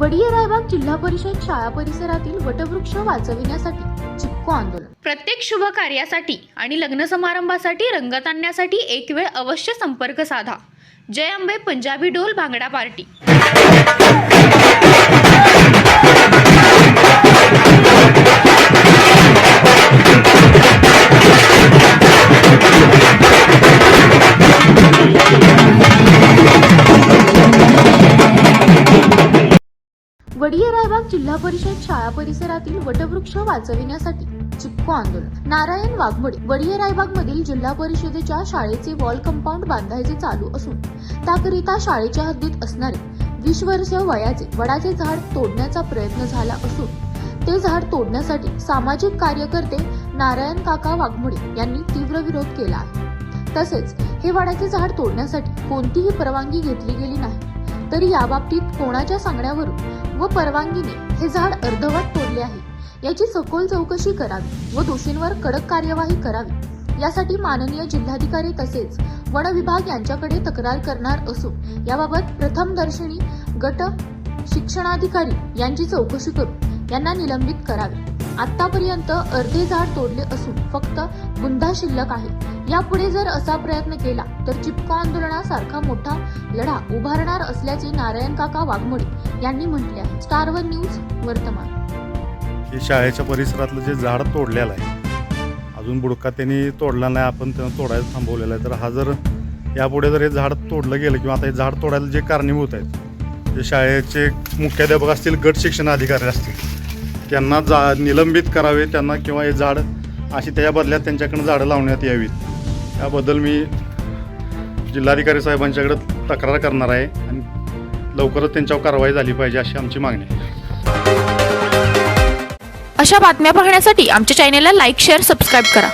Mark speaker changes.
Speaker 1: वडिये रायबाग जिल्हा परिषद शाळा परिसरातील वटवृक्ष वाचविण्यासाठी चिपको आंदोलन.
Speaker 2: प्रत्येक शुभ कार्यासाठी आणि लग्न समारंभासाठी रंगत आणण्यासाठी एक वेळ अवश्य संपर्क साधा. जय अंबे पंजाबी डोल भांगडा पार्टी.
Speaker 1: वडिये रायबाग जिल्हा परिषद शाळा परिसरातील वटवृक्ष वाचविण्यासाठी चिपको आंदोलन. नारायण वाघमोडे वडिये रायबाग मधील जिल्हा परिषदेच्या शाळेचे वॉल कंपाऊंड बांधायचे चालू असून त्याकरिता शाळेच्या हद्दीत असणारे वीस वर्ष वयाचे वडाचे झाड तोडण्याचा प्रयत्न झाला असून ते झाड तोडण्यासाठी सामाजिक कार्यकर्ते नारायण काका वाघमोडे यांनी तीव्र विरोध केला आहे. तसेच हे वडाचे झाड तोडण्यासाठी कोणतीही परवानगी घेतली गेली नाही. तरी याबाबतीत कोणाच्या सांगण्यावरून व परवानगीने हे झाड अर्धवट तोडले आहे याची सखोल चौकशी करावी व दोषींवर कडक कार्यवाही करावी यासाठी माननीय जिल्हाधिकारी तसेच वन विभाग यांच्याकडे तक्रार करणार असून याबाबत प्रथमदर्शनी गट शिक्षणाधिकारी यांची चौकशी करून यांना निलंबित करावे. आतापर्यंत अर्धे झाड तोडले असून फक्त बुंदा शिल्लक आहे. यापुढे जर असा प्रयत्न केला तर चिपको आंदोलनासारखा मोठा लढा उभारणार असल्याचे नारायण काका वाघमोडे यांनी म्हटले आहे. स्टार वन न्यूज वर्तमान.
Speaker 3: हे शाळेच्या परिसरातलं जे झाड तोडलेलं आहे अजून बुडका त्यांनी तोडला नाही आपण त्यांना तोडायला थांबवलेला आहे. तर हा जर यापुढे जर हे झाड तोडलं गेलं किंवा आता हे झाड तोडायला जे कारणीभूत आहेत जे शाळेचे मुख्याध्यापक असतील गट शिक्षण अधिकारी असतील त्यांना जा निलंबित करावे त्यांना किंवा हे झाड अशी त्याच्या बदल्यात त्यांच्याकडनं झाडं लावण्यात यावीत. याबद्दल मी जिल्हाधिकारी साहेबांच्याकडे तक्रार करणार आहे आणि लवकरच त्यांच्यावर कारवाई झाली पाहिजे अशी आमची मागणी
Speaker 2: अशा बातम्या पाहण्यासाठी आमच्या चॅनेलला लाईक शेअर सबस्क्राईब करा.